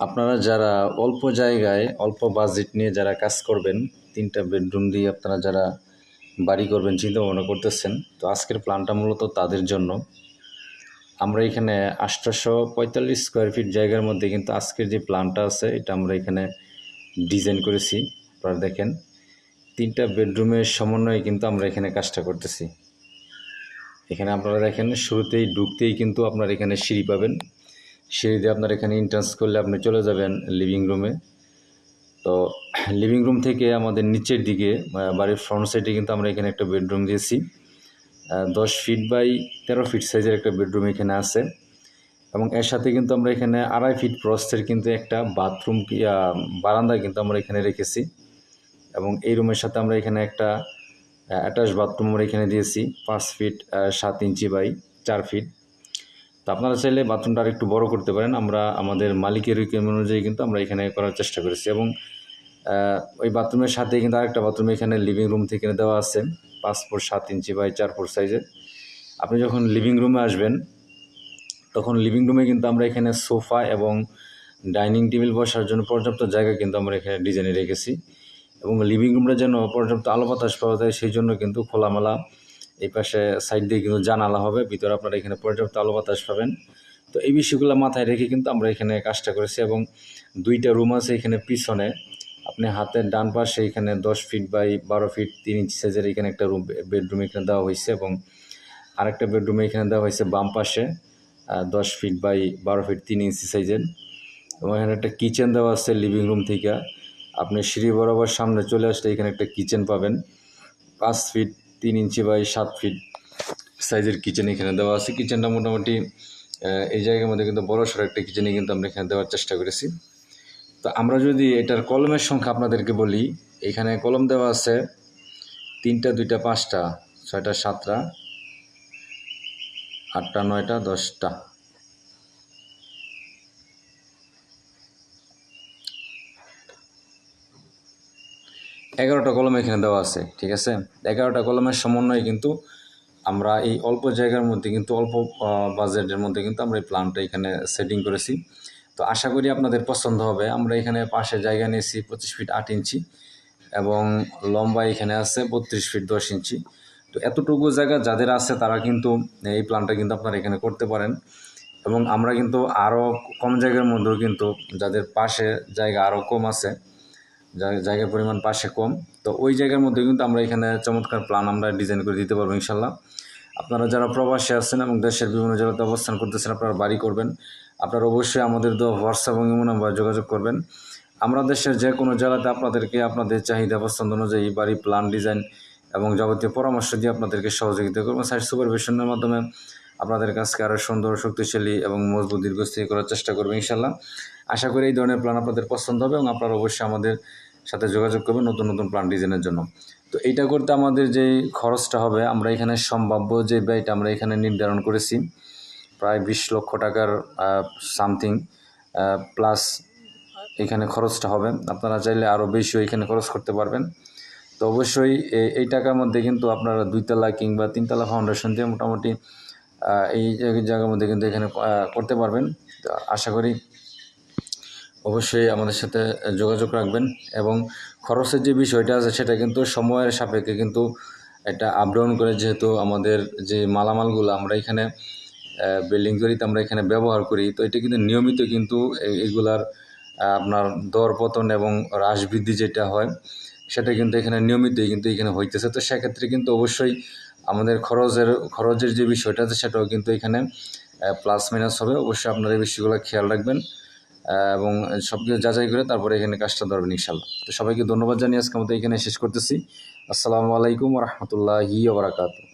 আপনারা যারা অল্প জায়গায়, অল্প বাজেট নিয়ে যারা কাজ করবেন, তিনটা বেডরুম দিয়ে আপনারা যারা বাড়ি করবেন চিন্তা ভাবনা করতেছেন, তো আজকের প্ল্যানটা মূলত তাদের জন্য। আমরা এখানে আটশোশো পঁয়তাল্লিশ স্কোয়ার ফিট জায়গার মধ্যে কিন্তু আজকের যে প্ল্যানটা আছে, এটা আমরা এখানে ডিজাইন করেছি। আপনারা দেখেন, তিনটা বেডরুমের সমন্বয়ে কিন্তু আমরা এখানে কাজটা করতেছি। এখানে আপনারা দেখেন, শুরুতেই ঢুকতেই কিন্তু আপনার এখানে সিঁড়ি পাবেন। সিঁড়ি দিয়ে আপনার এখানে এন্ট্রান্স করলে আপনি চলে যাবেন লিভিং রুমে তো লিভিং রুম থেকে আমাদের নিচের দিকে বাড়ির ফ্রন্ট সাইডে কিন্তু আমরা এখানে একটা বেডরুম দিয়েছি। দশ ফিট বাই তেরো ফিট সাইজের একটা বেডরুম এখানে আছে। এবং এর সাথে কিন্তু আমরা এখানে আড়াই ফিট প্রস্থের কিন্তু একটা বাথরুম বারান্দা কিন্তু আমরা এখানে রেখেছি। এবং এই রুমের সাথে আমরা এখানে একটা অ্যাটাচ বাথরুম আমরা এখানে দিয়েছি, পাঁচ ফিট সাত ইঞ্চি বাই চার ফিট তো আপনারা চাইলে বাথরুমটা আর একটু বড় করতে পারেন। আমরা আমাদের মালিকের রিকোয়ারমেন্ট অনুযায়ী কিন্তু আমরা এখানে করার চেষ্টা করেছি এবং ওই বাথরুমের সাথে কিন্তু আরেকটা বাথরুম এখানে লিভিং রুম থেকে দেওয়া আছে। পাঁচ ফুট সাত ইঞ্চি বাই চার ফুট সাইজের আপনি যখন লিভিং রুমে আসবেন, তখন লিভিং রুমে কিন্তু আমরা এখানে সোফা এবং ডাইনিং টেবিল বসার জন্য পর্যাপ্ত জায়গা কিন্তু আমরা এখানে ডিজাইনে রেখেছি। এবং লিভিং রুমটা যেন পর্যাপ্ত আলো বাতাস পাওয়া যায়, সেই জন্য কিন্তু খোলামেলা এই পাশে সাইড দিয়ে কিন্তু জানালা হবে, ভিতরে আপনারা এখানে পর্যাপ্ত আলো বাতাস পাবেন। তো এই বিষয়গুলো মাথায় রেখে কিন্তু আমরা এখানে কাজটা করেছি এবং দুইটা রুম আছে এখানে পিছনে। আপনি হাতের ডান পাশে এখানে দশ ফিট বাই বারো ফিট তিন ইঞ্চি সাইজের এখানে একটা রুম বেডরুম এখানে দেওয়া হয়েছে এবং আরেকটা বেডরুমে এখানে দেওয়া হয়েছে বাম পাশে দশ ফিট বাই বারো ফিট তিন ইঞ্চি সাইজের এবং এখানে একটা কিচেন দেওয়া আছে লিভিং রুম থেকে। আপনি সিঁড়ি বরাবর সামনে চলে আসলে এখানে একটা কিচেন পাবেন। পাঁচ ফিট তিন ইঞ্চি বাই সাত ফিট সাইজের কিচেন এখানে দেওয়া আছে। কিচেনটা মোটামুটি এই জায়গার মধ্যে কিন্তু বড় সড়ো একটা কিচেনে কিন্তু আমরা এখানে দেওয়ার চেষ্টা করেছি। তো আমরা যদি এটার কলমের সংখ্যা আপনাদেরকে বলি, এখানে কলম দেওয়া আছে তিনটা, দুইটা, পাঁচটা, ছয়টা, সাতটা, আটটা, নয়টা, দশটা। এগারোটা কলম এখানে দেওয়া আছে, ঠিক আছে? এগারোটা কলমের সমন্বয়ে কিন্তু আমরা এই অল্প জায়গার মধ্যে কিন্তু অল্প বাজেটের মধ্যে কিন্তু আমরা এই প্ল্যানটা এখানে সেটিং করেছি। তো আশা করি আপনাদের পছন্দ হবে। আমরা এখানে পাশে জায়গা নিয়েছি পঁচিশ ফিট আট ইঞ্চি এবং লম্বা এখানে আছে বত্রিশ ফিট দশ ইঞ্চি। তো এতটুকু জায়গা যাদের আছে তারা কিন্তু এই প্ল্যানটা কিন্তু আপনারা এখানে করতে পারেন। এবং আমরা কিন্তু আরও কম জায়গার মধ্যেও কিন্তু যাদের পাশে জায়গা আরও কম আছে জায়গার পরিমাণ পাশে কম। তো ওই জায়গার মধ্যে কিন্তু আমরা এখানে চমৎকার প্ল্যান আমরা ডিজাইন করে দিতে পারব ইনশাল্লাহ। আপনারা যারা প্রবাসে আছেন এবং দেশের বিভিন্ন জায়গাতে অবস্থান করতেছেন, আপনারা বাড়ি করবেন। আপনারা অবশ্যই আমাদের দেওয়া হোয়াটসঅ্যাপ এবং ইমো নাম্বার যোগাযোগ করবেন। আমরা দেশের যে কোনো জেলাতে আপনাদেরকে আপনাদের চাহিদা পছন্দ অনুযায়ী বাড়ি প্ল্যান ডিজাইন এবং যাবতীয় পরামর্শ দিয়ে আপনাদেরকে সহযোগিতা করব। সাইট সুপারভিশনের মাধ্যমে আপনাদের কাছকে আরও সুন্দর, শক্তিশালী এবং মজবুত, দীর্ঘস্থায়ী করার চেষ্টা করব ইনশাল্লাহ। আশা করি এই ধরনের প্ল্যান আপনাদের পছন্দ হবে এবং আপনারা অবশ্যই আমাদের সাথে যোগাযোগ করবেন নতুন নতুন প্ল্যান ডিজাইনের জন্য। তো এইটা করতে আমাদের যে খরচটা হবে, আমরা এখানে সম্ভাব্য যে ব্যয়টা আমরা এখানে নির্ধারণ করেছি, প্রায় বিশ লক্ষ টাকার সামথিং প্লাস এখানে খরচটা হবে। আপনারা চাইলে আরও বেশিও এখানে খরচ করতে পারবেন। তো অবশ্যই এই টাকার মধ্যে কিন্তু আপনারা দুইতলা কিংবা তিনতলা ফাউন্ডেশন দিয়ে মোটামুটি এই জায়গার মধ্যে কিন্তু এখানে করতে পারবেন। আশা করি অবশ্যই আমাদের সাথে যোগাযোগ রাখবেন এবং খরচের যে বিষয়টা আছে সেটা কিন্তু সময়ের সাপেক্ষে কিন্তু এটা আপ ডাউন করে যেহেতু আমাদের যে মালামালগুলো আমরা এখানে বিল্ডিং তৈরিতে আমরা এখানে ব্যবহার করি, তো এটা কিন্তু নিয়মিত কিন্তু এগুলার আপনার দর পতন এবং হ্রাস বৃদ্ধি যেটা হয়, সেটা কিন্তু এখানে নিয়মিতই কিন্তু এখানে হইতেছে। তো সেক্ষেত্রে কিন্তু অবশ্যই আমাদের খরচের খরচের যে বিষয়টা আছে সেটাও কিন্তু এখানে প্লাস মাইনাস হবে। অবশ্যই আপনারা এই বিষয়গুলো খেয়াল রাখবেন। এবং সব কিছু যাচাই করে তারপরে এখানে কাজটা ধরবেন ইনশাল্লাহ তো সবাইকে ধন্যবাদ জানিয়ে আজকে আমাদের এখানে শেষ করতেছি। আসসালামু আলাইকুম রহমতুল্লাহি ওবরাকাতু